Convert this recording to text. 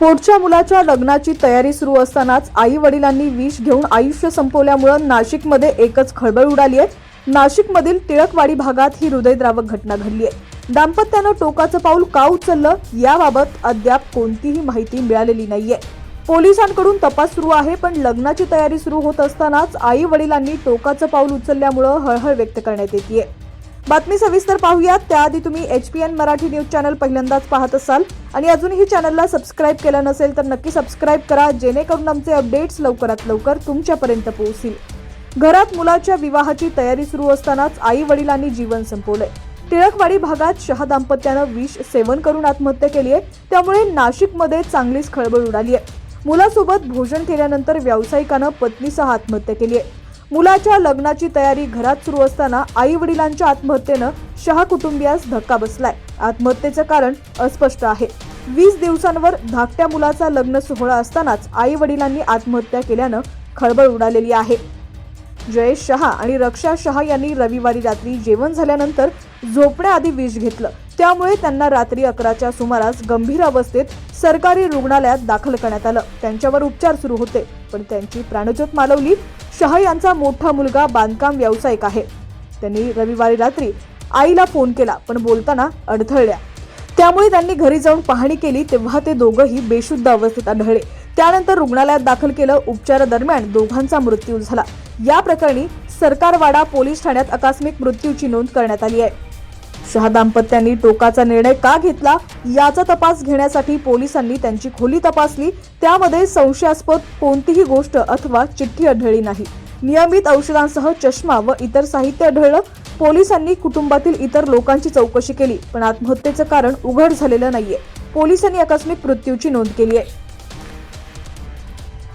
पोटच्या मुलाच्या लग्नाची तयारी सुरू असतानाच आई वडिलांनी विष घेऊन आयुष्य संपवल्यामुळं नाशिकमध्ये एकच खळबळ उडाली आहे. नाशिकमधील टिळकवाडी भागात ही हृदयद्रावक घटना घडली आहे. दाम्पत्यानं टोकाचं पाऊल का उचललं याबाबत अद्याप कोणतीही माहिती मिळालेली नाहीये. पोलिसांकडून तपास सुरू आहे पण लग्नाची तयारी सुरू होत असतानाच आई वडिलांनी टोकाचं पाऊल उचलल्यामुळं हळहळ व्यक्त करण्यात येते बातमी सविस्तर पाहूयात. त्याआधी तुम्ही H P N Marathi news channel पहिल्यांदाच पाहत असाल आणि अजूनही चॅनलला सबस्क्राईब केलं नसेल तर नक्की सबस्क्राईब करा जेणेकरून आमचे अपडेट्स लवकरात लवकर तुमच्यापर्यंत पोहोचतील. घरात मुलाच्या विवाहाची तयारी सुरू असतानाच आई वडिलांनी जीवन संपवलंय. टिळकवाडी भागात शहा दाम्पत्यानं विष सेवन करून आत्महत्या केली आहे. त्यामुळे नाशिकमध्ये चांगलीच खळबळ उडाली आहे. मुलासोबत भोजन केल्यानंतर व्यावसायिकानं पत्नीसह आत्महत्या केली आहे. मुलाच्या लग्नाची तयारी घरात सुरू असताना आई वडिलांच्या आत्महत्येनं शहा कुटुंबियास धक्का बसलाय. आत्महत्येचं कारण अस्पष्ट आहे. वीस दिवसांवर धाकट्या मुलाचा लग्न सोहळा असतानाच आई वडिलांनी आत्महत्या केल्यानं खळबळ उडालेली आहे. जयेश शहा आणि रक्षा शहा यांनी रविवारी रात्री जेवण झाल्यानंतर झोपण्याआधी विष घेतलं. त्यामुळे त्यांना रात्री अकराच्या सुमारास गंभीर अवस्थेत सरकारी रुग्णालयात दाखल करण्यात आलं. त्यांच्यावर उपचार सुरू होते पण त्यांची प्राणज्योत मालवली शहा यांचा मोठा मुलगा बांधकाम व्यावसायिक आहे. त्यांनी रविवारी रात्री आईला फोन केला पण बोलताना अडथळल्या. त्यामुळे त्यांनी घरी जाऊन पाहणी केली तेव्हा ते दोघंही बेशुद्ध अवस्थेत आढळले. त्यानंतर रुग्णालयात दाखल केलं उपचारादरम्यान दोघांचा मृत्यू झाला. या प्रकरणी सरकारवाडा पोलीस ठाण्यात आकस्मिक मृत्यूची नोंद करण्यात आली आहे. शहा दाम्पत्यांनी टोकाचा निर्णय का घेतला याचा तपास घेण्यासाठी पोलिसांनी त्यांची खोली तपासली. त्यामध्ये संशयास्पद कोणतीही गोष्ट अथवा चिठ्ठी आढळली नाही. नियमित औषधांसह चष्मा व इतर साहित्य आढळलं. पोलिसांनी कुटुंबातील इतर लोकांची चौकशी केली पण आत्महत्येचं कारण उघड झालेलं नाहीये. पोलिसांनी आकस्मिक मृत्यूची नोंद केली आहे.